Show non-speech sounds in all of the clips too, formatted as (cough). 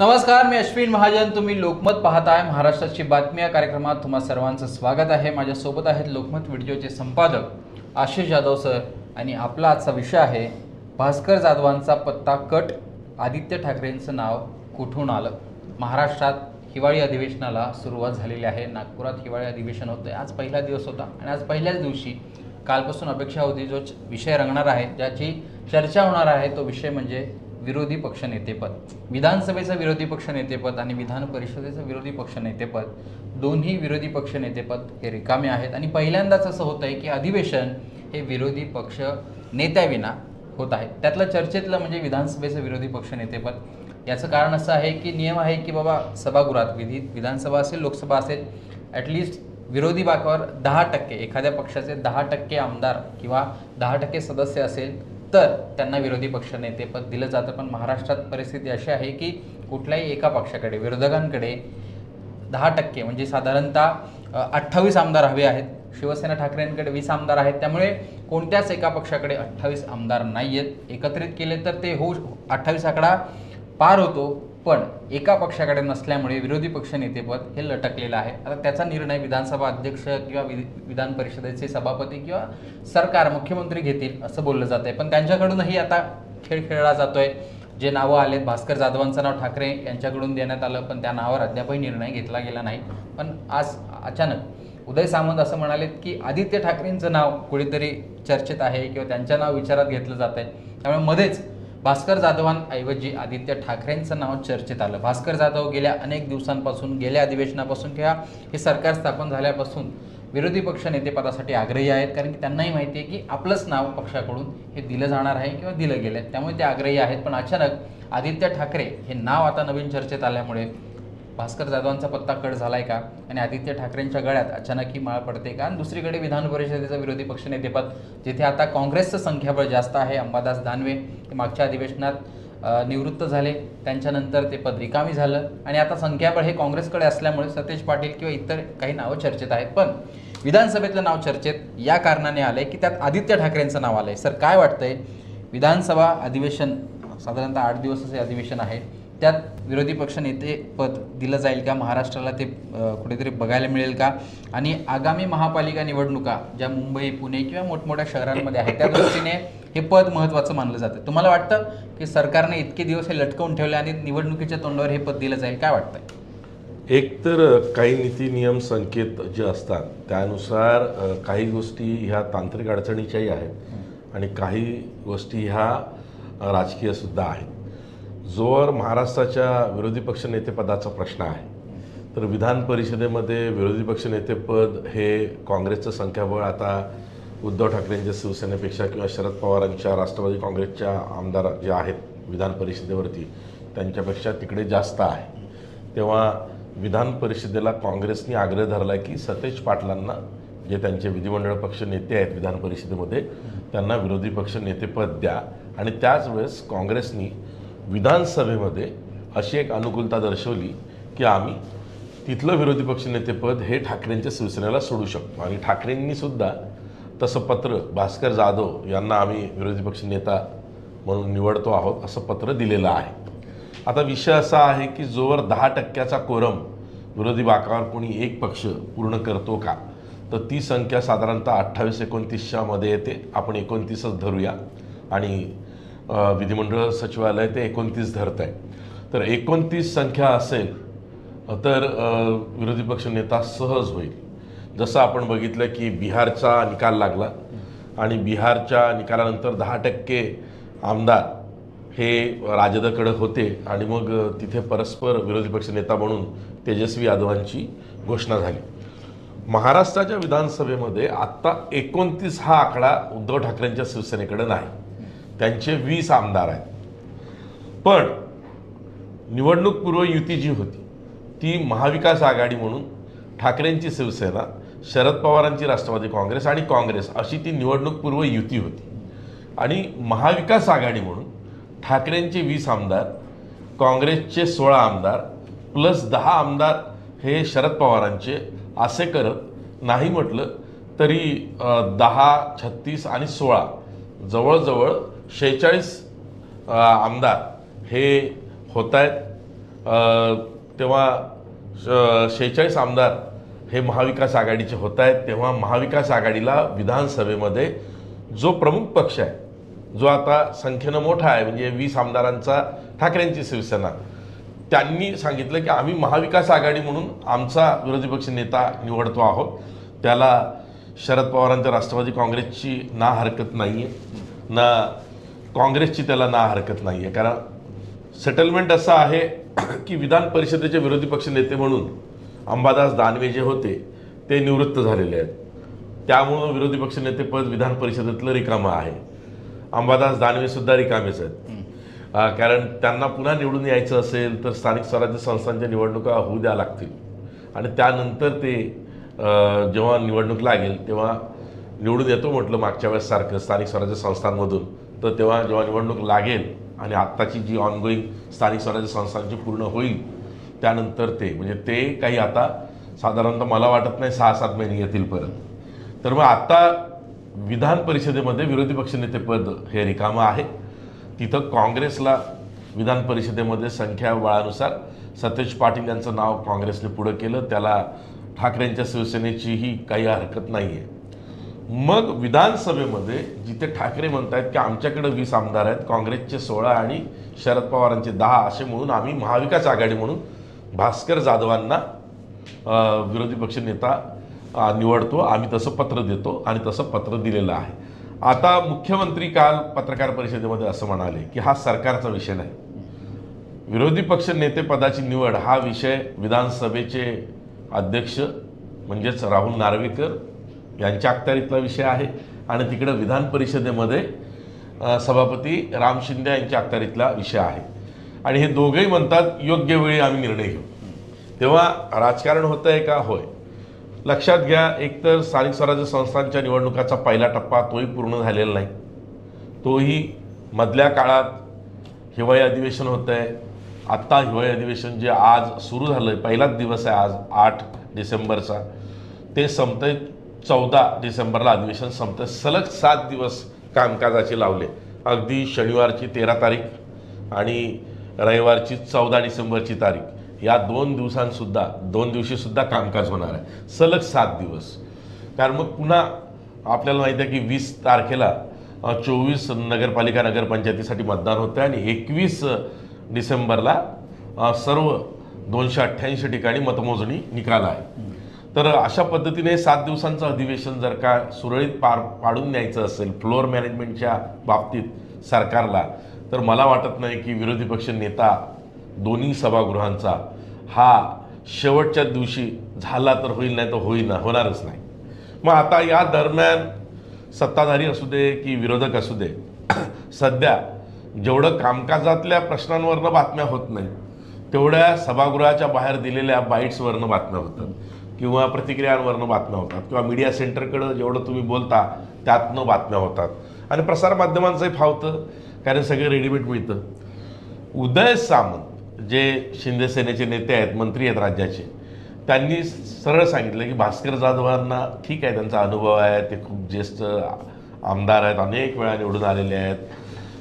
नमस्कार मी अश्विन महाजन. तुम्ही लोकमत पाहताय. महाराष्ट्राची बातमी या कार्यक्रमात तुम्हा सर्वांचं स्वागत आहे. माझ्यासोबत आहेत लोकमत व्हिडिओचे संपादक आशिष जाधव सर आणि आपला आजचा विषय आहे भास्कर जाधवांचा पत्ता कट. आदित्य ठाकरेंचं नाव कुठून आलं? महाराष्ट्रात हिवाळी अधिवेशनाला सुरुवात झालेली आहे. नागपुरात हिवाळी अधिवेशन होतं आज पहिला दिवस होता आणि आज पहिल्याच दिवशी कालपासून अपेक्षा होती जो विषय रंगणार आहे ज्याची चर्चा होणार आहे तो विषय म्हणजे विरोधी पक्षनेतेपद विधानसभेचं विरोधी पक्षनेतेपद आणि विधान परिषदेचं विरोधी पक्षनेतेपद दोन्ही विरोधी पक्षनेतेपद हे रिकामे आहेत. आणि पहिल्यांदाच असं होत आहे की अधिवेशन हे विरोधी पक्ष नेत्याविना होत आहे. त्यातलं चर्चेतलं म्हणजे विधानसभेचं विरोधी पक्षनेतेपद याचं कारण असं आहे की नियम आहे की बाबा सभागृहात विधी विधानसभा असेल लोकसभा असेल ॲटलिस्ट विरोधी बाकावर दहा टक्के एखाद्या पक्षाचे दहा टक्के आमदार किंवा दहा टक्के सदस्य असेल तर त्यांना विरोधी पक्षनेतेपद दिलं जातं. पण महाराष्ट्रात परिस्थिती अशी आहे की कुठल्याही एका पक्षाकडे विरोधकांकडे दहा टक्के म्हणजे साधारणतः अठ्ठावीस आमदार हवे आहेत. शिवसेना ठाकरेंकडे वीस आमदार आहेत. त्यामुळे कोणत्याच एका पक्षाकडे अठ्ठावीस आमदार नाही आहेत एकत्रित केले तर ते होऊ अठ्ठावीस आकडा पार होतो पण एका पक्षाकडे नसल्यामुळे विरोधी पक्षनेतेपद हे लटकलेलं आहे. आता त्याचा निर्णय विधानसभा अध्यक्ष किंवा वि विधान परिषदेचे सभापती किंवा सरकार मुख्यमंत्री घेतील असं बोललं जात आहे पण त्यांच्याकडूनही आता खेळ खेळला जातोय. जे नावं आलेत भास्कर जाधवांचं नाव ठाकरे यांच्याकडून देण्यात आलं पण त्या नावावर अद्यापही निर्णय घेतला गेला नाही. पण आज अचानक उदय सामंत असं म्हणालेत की आदित्य ठाकरेंचं नाव कुठेतरी चर्चेत आहे किंवा त्यांचं नाव विचारात घेतलं जात आहे त्यामुळे मध्येच भास्कर जाधवांऐवजी आदित्य ठाकरेंचं नाव चर्चेत आलं. भास्कर जाधव गेल्या अनेक दिवसांपासून गेल्या अधिवेशनापासून किंवा हे सरकार स्थापन झाल्यापासून विरोधी पक्ष नेतेपदासाठी आग्रही आहेत. कारण की त्यांनाही माहिती आहे की आपलंच नाव पक्षाकडून हे दिलं जाणार आहे किंवा दिलं गेलं आहे त्यामुळे ते आग्रही आहेत. पण अचानक आदित्य ठाकरे हे नाव आता नवीन चर्चेत आल्यामुळे भास्कर जाधवांचा पत्ता कट झालाय का? आणि आदित्य ठाकरेंच्या गळ्यात अचानक ही माळ पडते का? आणि दुसरीकडे विधान परिषदेचं विरोधी पक्षनेतेपद जिथे आता काँग्रेसचं संख्याबळ जास्त आहे अंबादास दानवे मागच्या अधिवेशनात निवृत्त झाले. त्यांच्यानंतर ते पद रिकामी झालं. आणि आता संख्याबळ हे काँग्रेसकडे असल्यामुळे सतेज पाटील किंवा इतर काही नावं चर्चेत आहेत. पण विधानसभेतलं नाव चर्चेत या कारणाने आलंय की त्यात आदित्य ठाकरेंचं नाव आलंय. सर काय वाटतंय? विधानसभा अधिवेशन साधारणतः आठ दिवसाचे अधिवेशन आहे. त्यात विरोधी पक्ष नेते पद दिलं जाईल का? महाराष्ट्राला ते कुठेतरी बघायला मिळेल का? आणि आगामी महापालिका निवडणुका ज्या मुंबई पुणे किंवा मोठमोठ्या शहरांमध्ये आहेत त्या दृष्टीने हे पद महत्त्वाचं मानलं जातं. तुम्हाला वाटतं की सरकारने इतके दिवस हे लटकवून ठेवले आणि निवडणुकीच्या तोंडावर हे पद दिलं जाईल? काय वाटतंय? एक तर काही नीती नियम संकेत जे असतात त्यानुसार काही गोष्टी ह्या तांत्रिक अडचणीच्याही आहेत आणि काही गोष्टी ह्या राजकीयसुद्धा आहेत. जोवर महाराष्ट्राच्या विरोधी पक्ष नेतेपदाचा प्रश्न आहे. तर विधान परिषदेमध्ये विरोधी पक्ष नेतेपद हे काँग्रेसचं संख्याबळ आता उद्धव ठाकरेंच्या शिवसेनेपेक्षा किंवा शरद पवारांच्या राष्ट्रवादी काँग्रेसच्या आमदार जे आहेत विधान परिषदेवरती त्यांच्यापेक्षा तिकडे जास्त आहे. तेव्हा विधान परिषदेला काँग्रेसने आग्रह धरला की सतेज पाटलांना जे त्यांचे विधिमंडळ पक्ष नेते आहेत विधान परिषदेमध्ये त्यांना विरोधी पक्ष नेतेपद द्या. आणि त्याच वेळेस काँग्रेसनी विधानसभेमध्ये अशी एक अनुकूलता दर्शवली की आम्ही तिथलं विरोधी पक्षनेतेपद हे ठाकरेंच्या शिवसेनेला सोडू शकतो. आणि ठाकरेंनीसुद्धा तसं पत्र भास्कर जाधव यांना आम्ही विरोधी पक्ष नेता म्हणून निवडतो आहोत असं पत्र दिलेलं आहे. आता विषय असा आहे की जोवर दहा टक्क्याचा कोरम विरोधी बाकावर कोणी एक पक्ष पूर्ण करतो का तर ती संख्या साधारणतः अठ्ठावीस एकोणतीसच्यामध्ये येते. आपण एकोणतीसच धरूया. आणि विधिमंडळ सचिवालय ते एकोणतीस धरत आहे. तर एकोणतीस संख्या असेल तर विरोधी पक्ष नेता सहज होईल. जसं आपण बघितलं की बिहारचा निकाल लागला आणि बिहारच्या निकालानंतर दहा टक्के आमदार हे राजदकडे होते आणि मग तिथे परस्पर विरोधी पक्ष नेता म्हणून तेजस्वी यादवांची घोषणा झाली. महाराष्ट्राच्या विधानसभेमध्ये आत्ता एकोणतीस हा आकडा उद्धव ठाकरेंच्या शिवसेनेकडे नाही. त्यांचे वीस आमदार आहेत. पण निवडणूकपूर्व युती जी होती ती महाविकास आघाडी म्हणून ठाकरेंची शिवसेना शरद पवारांची राष्ट्रवादी काँग्रेस आणि काँग्रेस अशी ती निवडणूकपूर्व युती होती. आणि महाविकास आघाडी म्हणून ठाकरेंचे वीस आमदार काँग्रेसचे सोळा आमदार प्लस दहा आमदार हे शरद पवारांचे असे करत नाही म्हटलं तरी दहा छत्तीस आणि सोळा जवळजवळ शेहेचाळीस आमदार हे होत आहेत तेव्हा शेहेचाळीस आमदार हे महाविकास आघाडीचे होत आहेत तेव्हा महाविकास आघाडीला विधानसभेमध्ये जो प्रमुख पक्ष आहे जो आता संख्येनं मोठा आहे म्हणजे वीस आमदारांचा ठाकरेंची शिवसेना त्यांनी सांगितलं की आम्ही महाविकास आघाडी म्हणून आमचा विरोधी पक्ष नेता निवडतो आहोत. त्याला शरद पवारांच्या राष्ट्रवादी काँग्रेसची ना हरकत नाही आहे ना काँग्रेसची त्याला ना हरकत नाही आहे कारण सेटलमेंट असं आहे की विधान परिषदेचे विरोधी पक्ष नेते म्हणून अंबादास दानवे जे होते ते निवृत्त झालेले आहेत. त्यामुळं विरोधी पक्ष नेतेपद विधान परिषदेतलं रिकामं आहे. अंबादास दानवे सुद्धा रिकामेच आहेत. कारण त्यांना पुन्हा निवडून यायचं असेल तर स्थानिक स्वराज्य संस्थांच्या निवडणुका होऊ द्या लागतील. आणि त्यानंतर ते जेव्हा निवडणूक लागेल तेव्हा निवडून येतो म्हटलं मागच्या वेळेस सारखं स्थानिक स्वराज्य संस्थांमधून. तर तेव्हा जेव्हा निवडणूक लागेल आणि आत्ताची जी ऑनगोईंग स्थानिक स्वराज्य संस्थांची पूर्ण होईल त्यानंतर ते म्हणजे ते काही आता साधारणतः मला वाटत नाही सहा सात महिने येतील परत. तर मग आत्ता विधान परिषदेमध्ये विरोधी पक्षनेतेपद हे रिकामं आहे. तिथं काँग्रेसला विधान परिषदेमध्ये संख्या बळानुसार सतेज पाटील यांचं नाव काँग्रेसने पुढं केलं. त्याला ठाकरेंच्या शिवसेनेचीही काही हरकत नाही आहे मग विधानसभेमध्ये जिथे ठाकरे म्हणत आहेत की आमच्याकडे वीस आमदार आहेत काँग्रेसचे सोळा आणि शरद पवारांचे दहा असे म्हणून आम्ही महाविकास आघाडी म्हणून भास्कर जाधवांना विरोधी पक्ष नेता निवडतो. आम्ही तसं पत्र देतो आणि तसं पत्र दिलेलं आहे. आता मुख्यमंत्री काल पत्रकार परिषदेमध्ये असं म्हणाले की हा सरकारचा विषय नाही. विरोधी पक्ष नेतेपदाची निवड हा विषय विधानसभेचे अध्यक्ष म्हणजेच राहुल नार्वेकर यांच्या अखत्यारीतला विषय आहे. आणि तिकडं विधान परिषदेमध्ये सभापती राम शिंदे यांच्या अखत्यारीतला विषय आहे. आणि हे दोघंही म्हणतात योग्य वेळी आम्ही निर्णय घेऊ. तेव्हा राजकारण होतं आहे का? होय. लक्षात घ्या एकतर स्थानिक स्वराज्य संस्थांच्या निवडणुकाचा पहिला टप्पा तोही पूर्ण झालेला नाही. तोही मधल्या काळात हिवाळी अधिवेशन होतं आहे आत्ता हिवाळी अधिवेशन जे आज सुरू झालं आहे पहिलाच दिवस आहे आज आठ डिसेंबरचा. ते संपतंय चौदा डिसेंबरला अधिवेशन संपतं. सलग सात दिवस कामकाजाचे लावले. अगदी शनिवारची तेरा तारीख आणि रविवारची चौदा डिसेंबरची तारीख. या दोन दिवसांसुद्धा दोन दिवशीसुद्धा कामकाज होणार आहे. सलग सात दिवस. कारण मग पुन्हा आपल्याला माहिती आहे की वीस तारखेला चोवीस नगरपालिका नगरपंचायतीसाठी मतदान होतं आणि एकवीस डिसेंबरला सर्व दोनशे अठ्ठ्याऐंशी ठिकाणी मतमोजणी निकाल आहे. तर अशा पद्धतीने सात दिवसांचं अधिवेशन जर का सुरळीत पार पाडून न्यायचं असेल फ्लोअर मॅनेजमेंटच्या बाबतीत सरकारला तर मला वाटत नाही की विरोधी पक्ष नेता दोन्ही सभागृहांचा हा शेवटच्या दिवशी झाला तर होईल नाही तर होईना होणारच नाही. मग आता या दरम्यान सत्ताधारी असू दे की विरोधक असू दे (clears throat) सध्या जेवढं कामकाजातल्या प्रश्नांवरनं बातम्या होत नाही तेवढ्या सभागृहाच्या बाहेर दिलेल्या बाईट्सवरनं बातम्या होतात. किंवा प्रतिक्रियांवरनं बातम्या होतात किंवा मीडिया सेंटरकडं जेवढं तुम्ही बोलता त्यातनं बातम्या होतात. आणि प्रसारमाध्यमांचंही फावतं कारण सगळं रेडीमेड मिळतं. उदय सामंत जे शिंदे सेनेचे नेते आहेत मंत्री आहेत राज्याचे त्यांनी सरळ सांगितलं की भास्कर जाधवांना ठीक आहे त्यांचा अनुभव आहे ते खूप ज्येष्ठ आमदार आहेत अनेक वेळा निवडून आलेले आहेत.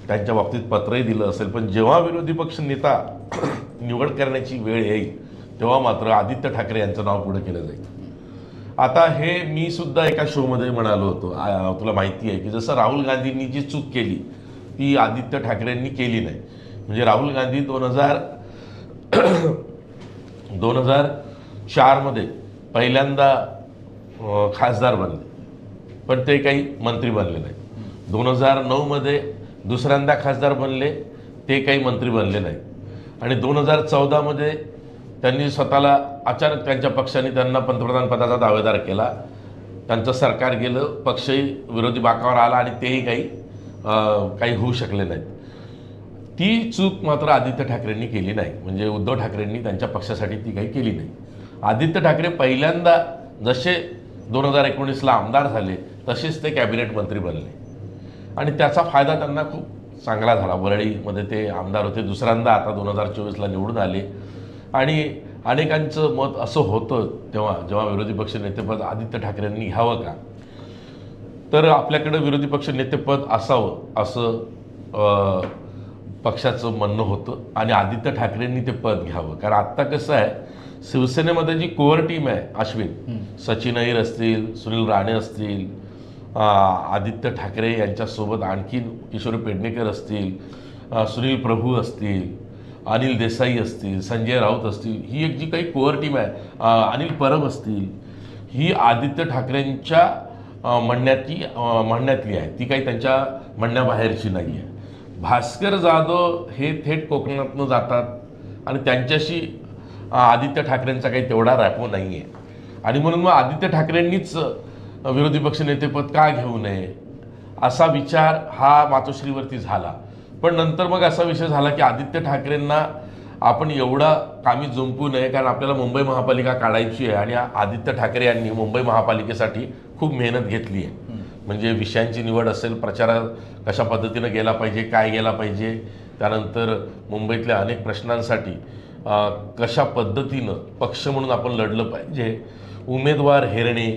त्यांच्या बाबतीत पत्रही दिलं असेल पण जेव्हा विरोधी पक्ष नेता (clears throat) निवड करण्याची वेळ येईल तेव्हा मात्र आदित्य ठाकरे यांचं नाव पुढे केलं जाईल. आता हे मी सुद्धा एका शोमध्ये म्हणालो होतो. तुला माहिती आहे की जसं राहुल गांधींनी जी चूक केली ती आदित्य ठाकरेंनी केली नाही. म्हणजे राहुल गांधी दोन हजार (clears throat) दोन हजार चारमध्ये पहिल्यांदा खासदार बनले. पण ते काही मंत्री बनले नाही. दोन हजार नऊमध्ये दुसऱ्यांदा खासदार बनले ते काही मंत्री बनले नाही. आणि दोन हजार चौदामध्ये त्यांनी स्वतःला अचानक त्यांच्या पक्षाने त्यांना पंतप्रधान पदाचा दावेदार केला. त्यांचं सरकार गेलं पक्षही विरोधी बाकावर आला आणि तेही काही काही होऊ शकले नाहीत. ती चूक मात्र आदित्य ठाकरेंनी केली नाही. म्हणजे उद्धव ठाकरेंनी त्यांच्या पक्षासाठी ती काही केली नाही. आदित्य ठाकरे पहिल्यांदा जसे दोन हजार एकोणीसला आमदार झाले तसेच ते कॅबिनेट मंत्री बनले. आणि त्याचा फायदा त्यांना खूप चांगला झाला. वरळीमध्ये ते आमदार होते. दुसऱ्यांदा आता दोन हजार चोवीसला निवडून आले. आणि अनेकांचं मत असं होतं तेव्हा जेव्हा विरोधी पक्ष नेतेपद आदित्य ठाकरेंनी घ्यावं का? तर आपल्याकडं विरोधी पक्ष नेतेपद असावं असं पक्षाचं म्हणणं होतं आणि आदित्य ठाकरेंनी ते पद घ्यावं. कारण आत्ता कसं आहे शिवसेनेमध्ये जी कोअर टीम आहे अश्विन सचिन अय्यर असतील सुनील राणे असतील आदित्य ठाकरे यांच्यासोबत आणखीन किशोर पेडणेकर असतील सुनील प्रभू असतील अनिल देसाई असतील संजय राऊत असतील ही एक जी काही कोअर टीम आहे अनिल परब असतील ही आदित्य ठाकरेंच्या म्हणण्यातली म्हणण्यातली आहे. ती काही त्यांच्या म्हणण्याबाहेरची नाही आहे. भास्कर जाधव हे थेट कोकणातनं जातात आणि त्यांच्याशी आदित्य ठाकरेंचा काही तेवढा रॅपो नाही आहे. आणि म्हणून मग आदित्य ठाकरेंनीच विरोधी पक्षनेतेपद का घेऊ नये असा विचार हा मातोश्रीवरती झाला. पण नंतर मग असा विषय झाला की आदित्य ठाकरेंना आपण एवढा कामी जुंपू नये कारण आपल्याला मुंबई महापालिका काढायची आहे आणि आदित्य ठाकरे यांनी मुंबई महापालिकेसाठी खूप मेहनत घेतली आहे. म्हणजे विषयांची निवड असेल प्रचारात कशा पद्धतीनं गेला पाहिजे काय गेला पाहिजे त्यानंतर मुंबईतल्या अनेक प्रश्नांसाठी कशा पद्धतीनं पक्ष म्हणून आपण लढलं पाहिजे उमेदवार हेरणे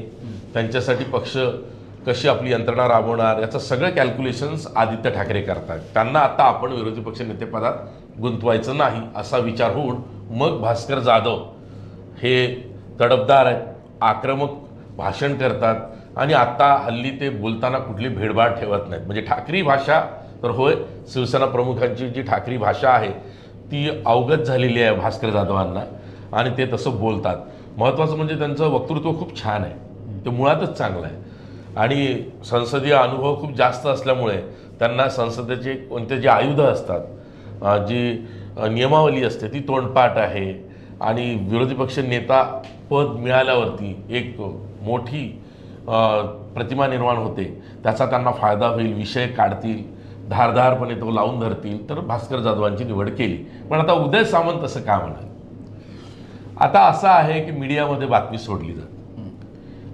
त्यांच्यासाठी पक्ष कशी आपली यंत्रणा राबवणार याचं सगळं कॅल्क्युलेशन्स आदित्य ठाकरे करतात त्यांना आता आपण विरोधी पक्ष नेतेपदात गुंतवायचं नाही असा विचार होऊन मग भास्कर जाधव हे तडफदार आहेत आक्रमक भाषण करतात आणि आत्ता हल्ली ते बोलताना कुठली भेडभाड ठेवत नाहीत. म्हणजे ठाकरी भाषा तर होय शिवसेना प्रमुखांची जी ठाकरी भाषा आहे ती अवगत झालेली आहे भास्कर जाधवांना आणि ते तसं बोलतात. महत्त्वाचं म्हणजे त्यांचं वक्तृत्व खूप छान आहे. ते मुळातच चांगलं आहे. आणि संसदीय अनुभव खूप जास्त असल्यामुळे त्यांना संसदेचे कोणते जे आयुधं असतात जी नियमावली असते ती तोंडपाठ आहे. आणि विरोधी पक्ष नेता पद मिळाल्यावरती एक मोठी प्रतिमा निर्माण होते. त्याचा त्यांना फायदा होईल विषय काढतील धारधारपणे तो लावून धरतील. तर भास्कर जाधवांची निवड केली. पण आता उदय सामंत असं का म्हणाल? आता असं आहे की मीडियामध्ये बातमी सोडली जाते.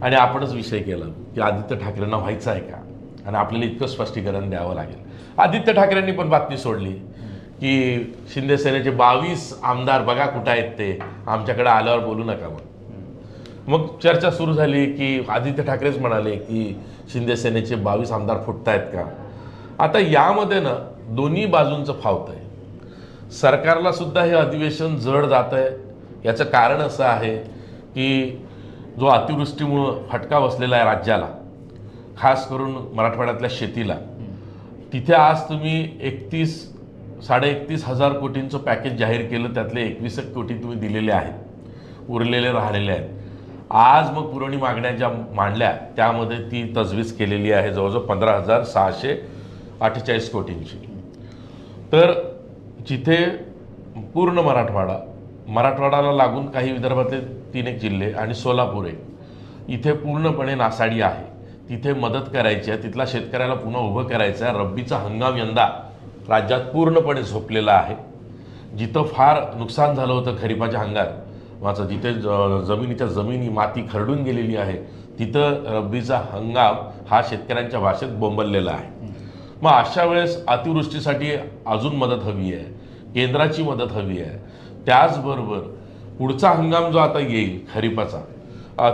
आणि आपणच विषय केला की आदित्य ठाकरेंना व्हायचं आहे का? आणि आपल्याला इतकं स्पष्टीकरण द्यावं लागेल. आदित्य ठाकरेंनी पण बातमी सोडली की शिंदे सेनेचे बावीस आमदार बघा कुठं आहेत ते. आमच्याकडे आल्यावर बोलू नका मग मग चर्चा सुरू झाली की आदित्य ठाकरेच म्हणाले की शिंदे सेनेचे बावीस आमदार फुटतायत का? आता यामध्ये ना दोन्ही बाजूंचं फावत आहे. सरकारला सुद्धा हे अधिवेशन जड जात आहे याचं कारण असं आहे की जो अतिवृष्टीमुळं फटका बसलेला आहे राज्याला खास करून मराठवाड्यातल्या शेतीला तिथे आज तुम्ही एकतीस साडे एकतीस हजार कोटींचं पॅकेज जाहीर केलं त्यातले एकवीस एक कोटी तुम्ही दिलेले आहेत उरलेले राहिलेले आहेत. आज मग पुरवणी मागण्या ज्या मांडल्या त्यामध्ये ती तजवीज केलेली आहे जवळजवळ पंधरा हजार सहाशे अठ्ठेचाळीस कोटींची. तर जिथे पूर्ण मराठवाडा मराठवाड्याला लागून काही विदर्भातले तीन एक जिल्हे आणि सोलापूर आहे इथे पूर्णपणे नासाडी आहे. तिथे मदत करायची आहे. तिथला शेतकऱ्याला पुन्हा उभं करायचं आहे. रब्बीचा हंगाम यंदा राज्यात पूर्णपणे झोपलेला आहे. जिथं फार नुकसान झालं होतं खरीपाच्या माझं जिथे ज- जमिनीच्या जमिनी माती खरडून गेलेली आहे तिथं रब्बीचा हंगाम हा शेतकऱ्यांच्या भाषेत बोंबललेला आहे. मग अशा वेळेस अतिवृष्टीसाठी अजून मदत हवी आहे. केंद्राची मदत हवी आहे. त्याचबरोबर पुढचा हंगाम जो आता येईल खरीपाचा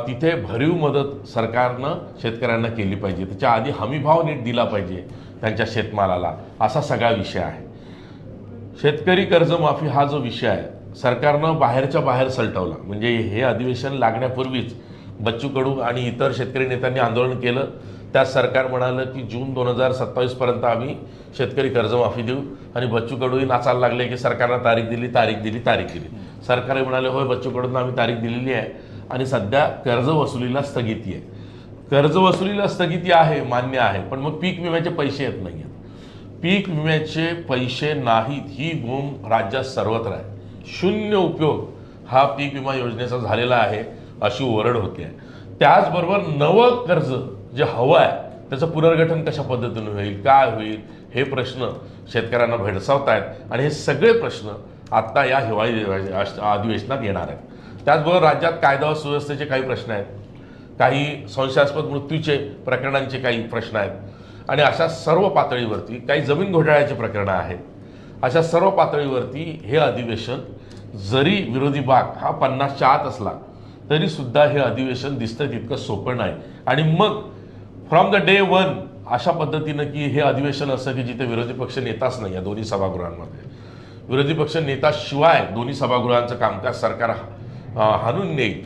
तिथे भरीव मदत सरकारनं शेतकऱ्यांना केली पाहिजे. त्याच्या आधी हमीभाव नीट दिला पाहिजे त्यांच्या शेतमालाला. असा सगळा विषय आहे. शेतकरी कर्जमाफी हा जो विषय आहे सरकारनं बाहेरच्या बाहेर सलटवला. म्हणजे हे अधिवेशन लागण्यापूर्वीच बच्चू कडू आणि इतर शेतकरी नेत्यांनी आंदोलन केलं. त्यात सरकार म्हणालं की जून दोन हजार सत्तावीसपर्यंत आम्ही शेतकरी कर्जमाफी देऊ. आणि बच्चू कडूही नाचायला लागले की सरकारनं तारीख दिली तारीख दिली तारीख दिली. सरकारही म्हणाले होय बच्चू कडून आम्ही तारीख दिलेली आहे. आणि सध्या कर्ज वसुलीला स्थगिती आहे. कर्ज वसुलीला स्थगिती आहे मान्य आहे पण मग पीक विम्याचे पैसे येत नाही आहेत पीक विम्याचे पैसे नाहीत ही गुम राज्यात सर्वत्र आहे. शून्य उपयोग हा पीक विमा योजनेचा झालेला आहे अशी ओरड होते त्याचबरोबर नवं कर्ज जे हवं आहे त्याचं पुनर्गठन कशा पद्धतीने होईल काय होईल हे प्रश्न शेतकऱ्यांना भेडसावत आहेत आणि हे सगळे प्रश्न आत्ता या हिवाळी अधिवेशनात येणार आहेत. त्याचबरोबर राज्यात कायदा व सुव्यवस्थेचे काही प्रश्न आहेत. काही संशयास्पद मृत्यूचे प्रकरणांचे काही प्रश्न आहेत. आणि अशा सर्व पातळीवरती काही जमीन घोटाळ्याची प्रकरणं आहेत. अशा सर्व पातळीवरती हे अधिवेशन जरी विरोधी बाग हा पन्नासच्या आत असला तरी सुद्धा हे अधिवेशन दिसतं तितकं सोपं नाही. आणि मग फ्रॉम द डे वन अशा पद्धतीनं की हे अधिवेशन असं की जिथे विरोधी पक्ष नेताच नाही या दोन्ही सभागृहांमध्ये. विरोधी पक्ष नेताशिवाय दोन्ही सभागृहांचं कामकाज सरकार हाणून नेईल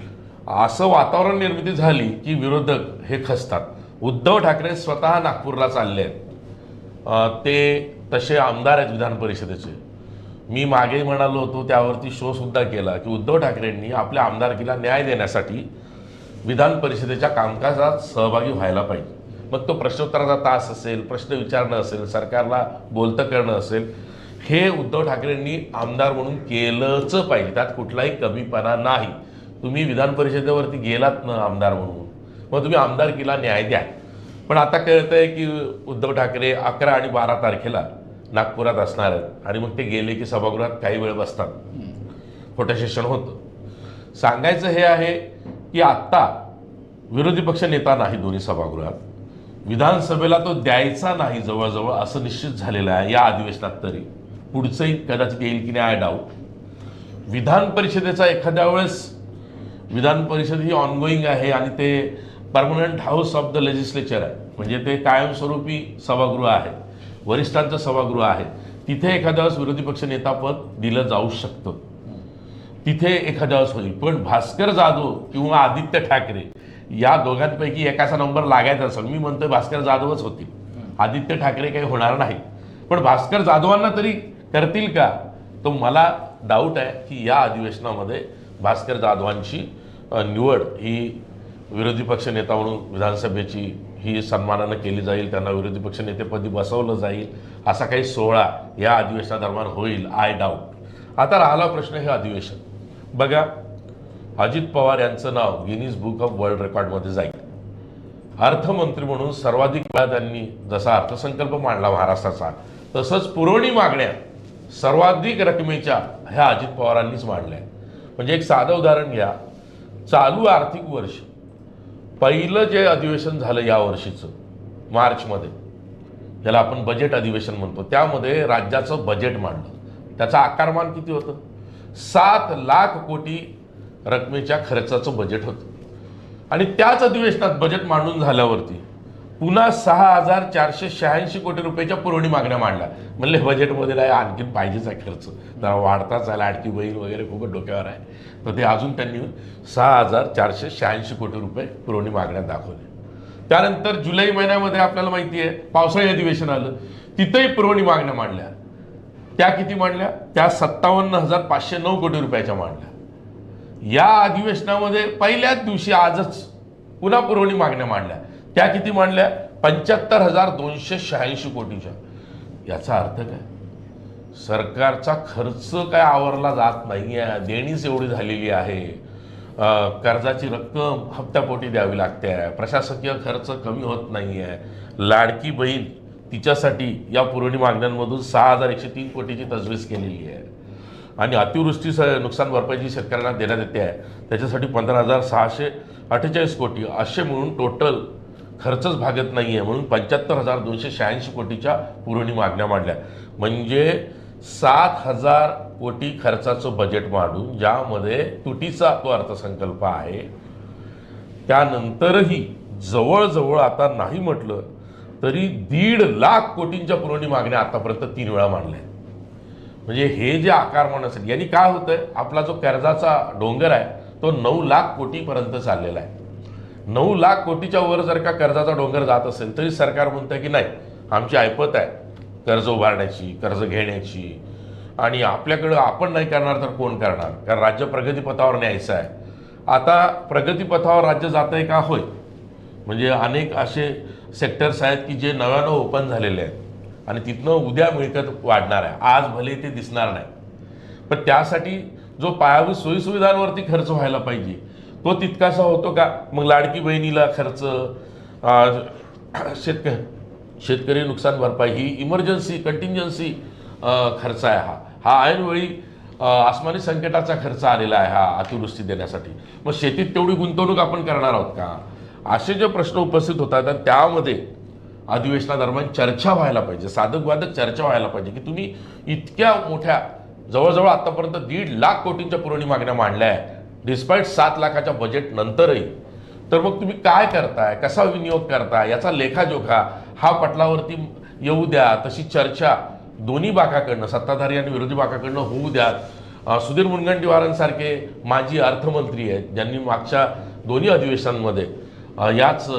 असं वातावरण निर्मिती झाली की विरोधक हे खसतात. उद्धव ठाकरे स्वतः नागपूरला चालले आहेत. ते तसे आमदार आहेत विधान परिषदेचे. मी मागे म्हणालो होतो त्यावरती शोसुद्धा केला की उद्धव ठाकरेंनी आपल्या आमदारकीला न्याय देण्यासाठी विधान परिषदेच्या कामकाजात सहभागी व्हायला पाहिजे. मग तो प्रश्नोत्तराचा तास असेल प्रश्न विचारणं असेल सरकारला बोलतं करणं असेल हे उद्धव ठाकरेंनी आमदार म्हणून केलंच पाहिजे. त्यात कुठलाही कमीपणा नाही. तुम्ही विधान परिषदेवरती गेलात ना आमदार म्हणून मग तुम्ही आमदारकीला न्याय द्या. पण आता कळतंय की उद्धव ठाकरे अकरा आणि बारा तारखेला नागपुरात असणार आहेत आणि मग ते गेले की सभागृहात काही वेळ बसतात. फोटो सेशन होतं. सांगायचं हे आहे की आत्ता विरोधी पक्ष नेता नाही दोन्ही सभागृहात. विधानसभेला तो द्यायचा नाही जवळजवळ असं निश्चित झालेलं आहे. या अधिवेशनात तरी. पुढचंही कदाचित येईल की नाही आय डाऊट विधान परिषदेचा एखाद्या वेळेस विधान परिषद ही ऑनगोईंग आहे आणि ते permanent house of the legislature आहे. म्हणजे ते कायमस्वरूपी सभागृह आहे. वरिष्ठांचं सभागृह आहे. तिथे एखाद्या वेळेस विरोधी पक्ष नेतापद दिलं जाऊ शकतं. तिथे एखाद्या वेळेस होईल. पण भास्कर जाधव किंवा आदित्य ठाकरे या दोघांपैकी एकाचा नंबर लागायचा असेल. मी म्हणतोय भास्कर जाधवच होतील आदित्य ठाकरे काही होणार नाही. पण भास्कर जाधवांना तरी करतील का? तो मला डाऊट आहे की या अधिवेशनामध्ये भास्कर जाधवांची निवड ही विरोधी पक्ष नेता म्हणून विधानसभेची ही सन्मानानं केली जाईल त्यांना विरोधी पक्ष नेतेपदी बसवलं जाईल असा काही सोहळा या अधिवेशनादरम्यान होईल आय डाऊट आता राहिला प्रश्न हे अधिवेशन. बघा अजित पवार यांचं नाव गिनीज बुक ऑफ वर्ल्ड रेकॉर्डमध्ये जाईल. अर्थमंत्री म्हणून सर्वाधिक वेळा त्यांनी जसा अर्थसंकल्प मांडला महाराष्ट्राचा तसंच पुरवणी मागण्या सर्वाधिक रकमेच्या ह्या अजित पवारांनीच मांडल्या. म्हणजे एक साधं उदाहरण घ्या. चालू आर्थिक वर्ष पहिलं जे अधिवेशन झालं या वर्षीचं मार्चमध्ये ज्याला आपण बजेट अधिवेशन म्हणतो त्यामध्ये राज्याचं बजेट मांडलं. त्याचं आकारमान किती होतं? सात लाख कोटी रकमेच्या खर्चाचं बजेट होतं. आणि त्याच अधिवेशनात बजेट मांडून झाल्यावरती पुन्हा सहा हजार चारशे शहाऐंशी कोटी रुपयाच्या पुरवणी मागण्या मांडल्या. म्हणले बजेटमध्ये नाही आणखीन पाहिजेच आहे खर्च. जरा वाढताच आला आणखी बहीण वगैरे खूप डोक्यावर आहे. तर ते अजून त्यांनी सहा हजार चारशे शहाऐंशी कोटी रुपये पुरवणी मागण्या दाखवल्या. त्यानंतर जुलै महिन्यामध्ये आपल्याला माहिती आहे पावसाळी अधिवेशन आलं. तिथंही पुरवणी मागण्या मांडल्या. त्या किती मांडल्या? त्या सत्तावन्न हजार पाचशे नऊ कोटी रुपयाच्या मांडल्या. या अधिवेशनामध्ये पहिल्याच दिवशी आजच पुन्हा पुरवणी मागण्या मांडल्या. त्या किती मांडल्या? पंच्याहत्तर हजार दोनशे शहाऐंशी कोटीच्या. याचा अर्थ काय? सरकारचा खर्च काय आवरला जात नाही आहे देणीच एवढी झालेली आहे. कर्जाची रक्कम हप्त्यापोटी द्यावी लागते. आहे प्रशासकीय खर्च कमी होत नाही आहे लाडकी बहीण तिच्यासाठी या पुरवणी मागण्यांमधून सहा हजार एकशे तीन कोटीची तजवीज केलेली आहे. आणि अतिवृष्टी स नुकसान भरपाई जी शेतकऱ्यांना देण्यात येते आहे त्याच्यासाठी पंधरा हजार सहाशे अठ्ठेचाळीस कोटी असे म्हणून टोटल खर्चच भागत नाही आहे म्हणून पंच्याहत्तर हजार दोनशे शहाऐंशी कोटीच्या पुरवणी मागण्या मांडल्या म्हणजे सात हजार कोटी खर्चाचं बजेट मांडून ज्यामध्ये तुटीचा तो अर्थसंकल्प आहे त्यानंतरही जवळजवळ आता नाही म्हटलं तरी दीड लाख कोटींच्या पुरवणी मागण्या आतापर्यंत तीन वेळा मांडल्या आहेत. म्हणजे हे जे आकारमान असेल यांनी काय होतं आपला जो कर्जाचा डोंगर आहे तो नऊ लाख कोटीपर्यंत चाललेला आहे. नऊ लाख कोटीच्या वर जर का कर्जाचा डोंगर जात असेल तरी सरकार म्हणतं की नाही आमची ऐपत आहे कर्ज उभारण्याची कर्ज घेण्याची. आणि आपल्याकडं आपण नाही करणार तर कोण करणार? कारण राज्य प्रगतीपथावर न्यायचं आहे. आता प्रगतीपथावर राज्य जात आहे का? होय. म्हणजे अनेक असे सेक्टर्स आहेत की जे नव्यानं ओपन झालेले आहेत. आणि तिथनं उद्या मिळकत वाढणार आहे. आज भले ते दिसणार नाही. पण त्यासाठी जो पायाभूत सोयीसुविधांवरती खर्च व्हायला पाहिजे तो तितकासा होतो का? मग लाडकी बहिणीला खर्च शेतक शेतकरी नुकसान भरपाई ही इमर्जन्सी कंटिन्जन्सी खर्च आहे हा. हा ऐनवेळी आसमानी संकटाचा खर्च आलेला आहे हा अतिवृष्टी देण्यासाठी. मग शेतीत तेवढी गुंतवणूक आपण करणार आहोत का? असे जे प्रश्न उपस्थित होतात आणि त्यामध्ये अधिवेशनादरम्यान चर्चा व्हायला पाहिजे साधक वादक चर्चा व्हायला पाहिजे की तुम्ही इतक्या मोठ्या जवळजवळ आतापर्यंत दीड लाख कोटींच्या पुरवणी मागण्या मांडल्या आहे डिस्पाईट सात लाखाच्या बजेट नंतरही. तर मग तुम्ही काय करताय? कसा विनियोग करताय? याचा लेखाजोखा हा पटलावरती येऊ द्या. तशी चर्चा दोन्ही बाकाकडनं सत्ताधारी आणि विरोधी बाकाकडनं होऊ द्या. सुधीर मुनगंटीवारांसारखे माजी अर्थमंत्री आहेत ज्यांनी मागच्या दोन्ही अधिवेशनांमध्ये याच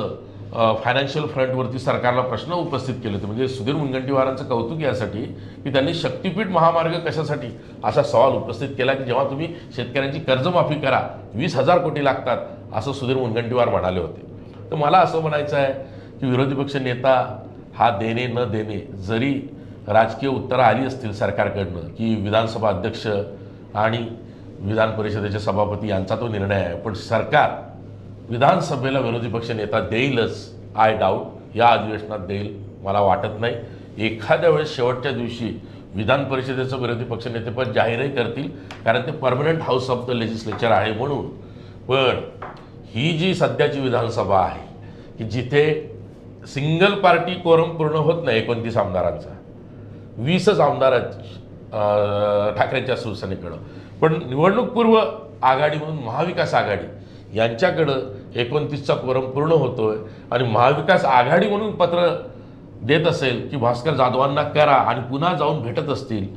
फायनान्शियल फ्रंटवरती सरकारला प्रश्न उपस्थित केले होते. म्हणजे सुधीर मुनगंटीवारांचं कौतुक यासाठी की त्यांनी शक्तीपीठ महामार्ग कशासाठी असा सवाल उपस्थित केला की जेव्हा तुम्ही शेतकऱ्यांची कर्जमाफी करा वीस हजार कोटी लागतात असं सुधीर मुनगंटीवार म्हणाले होते. तर मला असं म्हणायचं आहे की विरोधी पक्ष नेता हा देणे न देणे जरी राजकीय उत्तरं आली असतील सरकारकडनं की विधानसभा अध्यक्ष आणि विधान परिषदेचे सभापती यांचा तो निर्णय आहे पण सरकार विधानसभेला विरोधी पक्ष नेता देईलच आय डाऊट या अधिवेशनात देईल मला वाटत नाही. एखाद्या वेळेस शेवटच्या दिवशी विधान परिषदेचं विरोधी पक्षनेतेपद जाहीरही करतील कारण ते permanent house of the legislature आहे म्हणून. पण ही जी सध्याची विधानसभा आहे की जिथे सिंगल पार्टी कोरम पूर्ण होत नाही एकोणतीस आमदारांचा वीसच आमदार ठाकरेंच्या शिवसेनेकडं. पण निवडणूकपूर्व आघाडी म्हणून महाविकास आघाडी यांच्याकडं एकोणतीसचा कोरम पूर्ण होतोय आणि महाविकास आघाडी म्हणून पत्र देत असेल की भास्कर जाधवांना करा आणि पुन्हा जाऊन भेटत असतील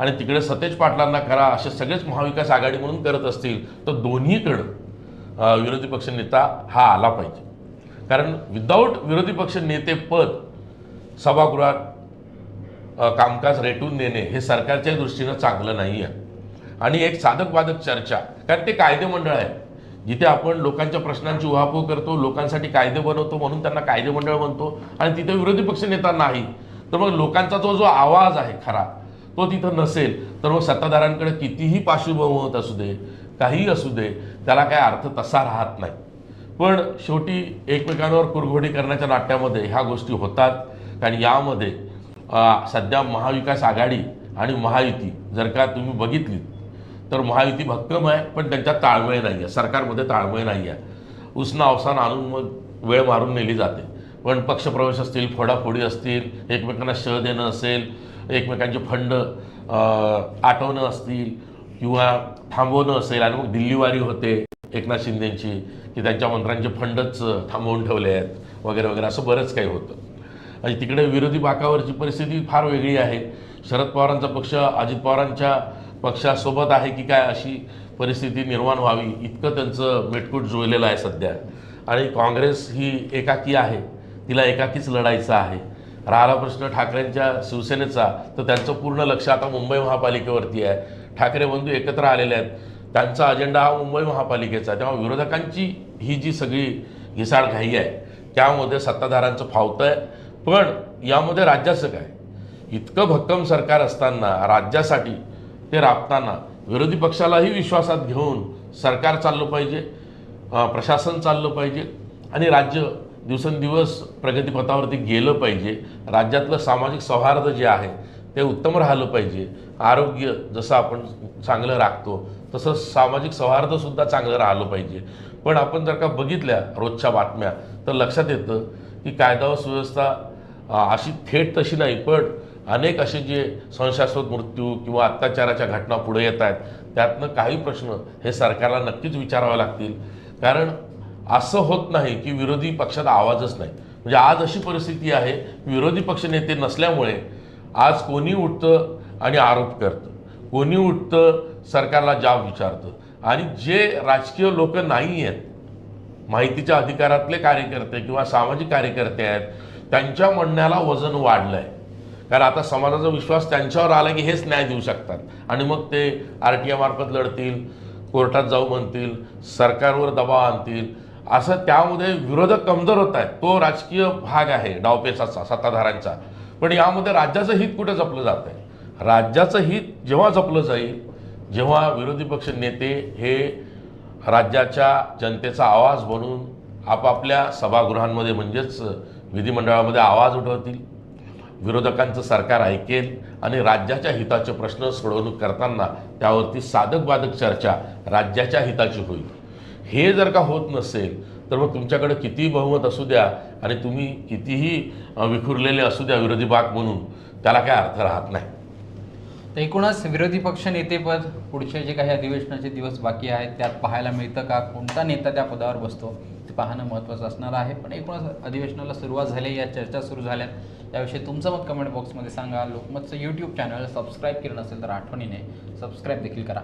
आणि तिकडे सतेज पाटलांना करा असे सगळेच महाविकास आघाडी म्हणून करत असतील तर दोन्हीकडं विरोधी पक्ष नेता हा आला पाहिजे. कारण विदाऊट विरोधी पक्ष नेतेपद सभागृहात कामकाज रेटून नेणे हे सरकारच्या दृष्टीनं चांगलं नाही आहे आणि एक साधक बाधक चर्चा कारण ते कायदे मंडळ आहे. जिथे आपण लोकांच्या प्रश्नांची उहापोह करतो लोकांसाठी कायदे बनवतो म्हणून त्यांना कायदे मंडळ म्हणतो आणि तिथे विरोधी पक्ष नेता नाही तर मग लोकांचा तो जो आवाज आहे खरा तो तिथं नसेल तर मग सत्ताधाऱ्यांकडे कितीही पार्श्वभूमत असू दे काहीही असू दे त्याला काय अर्थ तसा राहत नाही. पण शेवटी एकमेकांवर कुरघोडी करण्याच्या नाट्यामध्ये ह्या गोष्टी होतात कारण यामध्ये सध्या महाविकास आघाडी आणि महायुती जर का तुम्ही बघितली तर महायुती भक्कम आहे पण त्यांच्यात ताळमेळ नाही आहे सरकारमध्ये ताळमेळ नाही आहे उसना अवसान आणून मग वेळ मारून नेली जाते. पण पक्षप्रवेश असतील फोडाफोडी असतील एकमेकांना श देणं असेल एकमेकांचे फंड आठवणं आटवणं असतील किंवा थांबवणं असेल आणि मग दिल्लीवारी होते एकनाथ शिंदेंची की त्यांच्या मंत्र्यांचे फंडच थांबवून ठेवले आहेत वगैरे वगैरे असं बरंच काही होतं. आणि तिकडे विरोधी बाकावरची परिस्थिती फार वेगळी आहे. शरद पवारांचा पक्ष अजित पवारांच्या पक्षासोबत आहे की काय अशी परिस्थिती निर्माण व्हावी इतकं त्यांचं मेटकूट जुळलेलं आहे सध्या. आणि काँग्रेस ही एकाकी आहे तिला एकाकीच लढायचं आहे. राहिला प्रश्न ठाकरेंच्या शिवसेनेचा तर त्यांचं पूर्ण लक्ष आता मुंबई महापालिकेवरती आहे. ठाकरे बंधू एकत्र आलेले आहेत. त्यांचा अजेंडा हा मुंबई महापालिकेचा तेव्हा विरोधकांची ही जी सगळी घिसाळघाई आहे त्यामध्ये सत्ताधाऱ्यांचं फावतं आहे. पण यामध्ये राज्याचं काय? इतकं भक्कम सरकार असताना राज्यासाठी ते राबताना विरोधी पक्षालाही विश्वासात घेऊन सरकार चाललं पाहिजे प्रशासन चाललं पाहिजे आणि राज्य दिवसेंदिवस प्रगतीपथावरती गेलं पाहिजे. राज्यातलं सामाजिक सौहार्द जे आहे ते उत्तम राहिलं पाहिजे. आरोग्य जसं आपण चांगलं राखतो तसं सामाजिक सौहार्दसुद्धा चांगलं राहिलं पाहिजे. पण आपण जर का बघितल्या रोजच्या बातम्या तर लक्षात येतं की कायदा व सुव्यवस्था अशी थेट तशी नाही पण अनेक असे जे संशयास्पद मृत्यू किंवा अत्याचाराच्या घटना पुढे येत आहेत त्यातनं काही प्रश्न हे सरकारला नक्कीच विचारावे लागतील. कारण असं होत नाही की विरोधी पक्षात आवाजच नाही. म्हणजे आज अशी परिस्थिती आहे विरोधी पक्षनेते नसल्यामुळे आज कोणी उठतं आणि आरोप करतं. कोणी उठतं सरकारला जाब विचारतं. आणि जे राजकीय लोक नाही आहेत माहितीच्या अधिकारातले कार्यकर्ते किंवा सामाजिक कार्यकर्ते आहेत त्यांच्या म्हणण्याला वजन वाढलं आहे कारण आता समाजाचा विश्वास त्यांच्यावर आला की हेच न्याय देऊ शकतात. आणि मग ते आर टी आयमार्फत लढतील कोर्टात जाऊ म्हणतील सरकारवर दबाव आणतील. असं त्यामध्ये विरोधक कमजोर होत आहेत. तो राजकीय भाग आहे डावपेचाचा सत्ताधाऱ्यांचा. पण यामध्ये राज्याचं हित कुठं जपलं जात आहे? राज्याचं हित जेव्हा जपलं जाईल जेव्हा विरोधी पक्ष नेते हे राज्याच्या जनतेचा आवाज बनून आपापल्या सभागृहांमध्ये म्हणजेच विधिमंडळामध्ये आवाज उठवतील विरोधकांचं सरकार ऐकेल आणि राज्याच्या हिताचे प्रश्न सोडवणूक करताना त्यावरती साधक बाधक चर्चा राज्याच्या हिताची होईल. हे जर का होत नसेल तर मग तुमच्याकडे कितीही बहुमत असू द्या आणि तुम्ही कितीही विखुरलेले असू द्या विरोधी भाग म्हणून त्याला काय अर्थ राहत नाही. तर एकूणच विरोधी पक्ष नेतेपद पुढचे जे काही अधिवेशनाचे दिवस बाकी आहेत त्यात पाहायला मिळतं का? कोणता नेता त्या पदावर बसतो? पाहणं महत्त्वाचं असणार आहे. पण एकूणच अधिवेशनाला सुरुवात झाली या चर्चा सुरू झाल्या त्याविषयी तुमचं मत कमेंट बॉक्समध्ये सांगा. लोकमतचं यूट्यूब चॅनल सबस्क्राईब केलं नसेल तर आठवणीने सबस्क्राईब देखील करा.